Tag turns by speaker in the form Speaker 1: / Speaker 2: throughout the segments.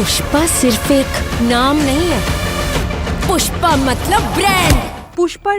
Speaker 1: पुष्पा सिर्फ़ एक नाम नहीं है। पुष्पा मतलब ब्रांड
Speaker 2: पुष्पा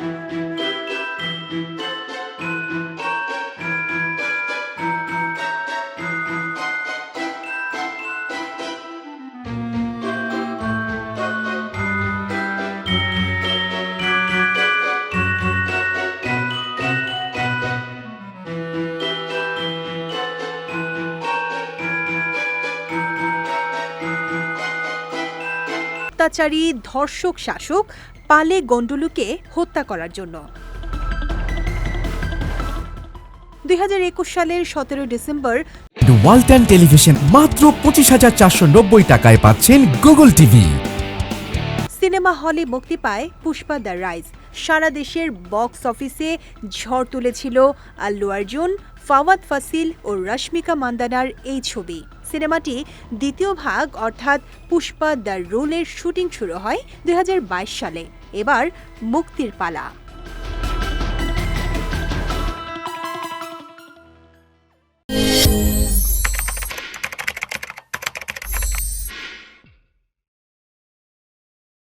Speaker 2: Música অত্যাচারী ধর্ষক শাসক পালে গন্ডুলুকে হত্যা করার জন্য। দুই সালের সতেরো ডিসেম্বর
Speaker 3: ওয়ালটন টেলিভিশন মাত্র পঁচিশ হাজার চারশো নব্বই টাকায় পাচ্ছেন গুগল টিভি।
Speaker 2: সিনেমা হলে মুক্তি পায় পুষ্পা দ্য রাইজ। সারা দেশের বক্স অফিসে ঝড় তুলেছিল আল্লু অর্জুন ফাওয়াদ ফাসিল ও রশ্মিকা মান্দানার এই ছবি। সিনেমাটি দ্বিতীয় ভাগ, অর্থাৎ পুষ্পা দ্য রোলের শুটিং শুরু হয় দু হাজার বাইশ সালে। এবার মুক্তির পালা।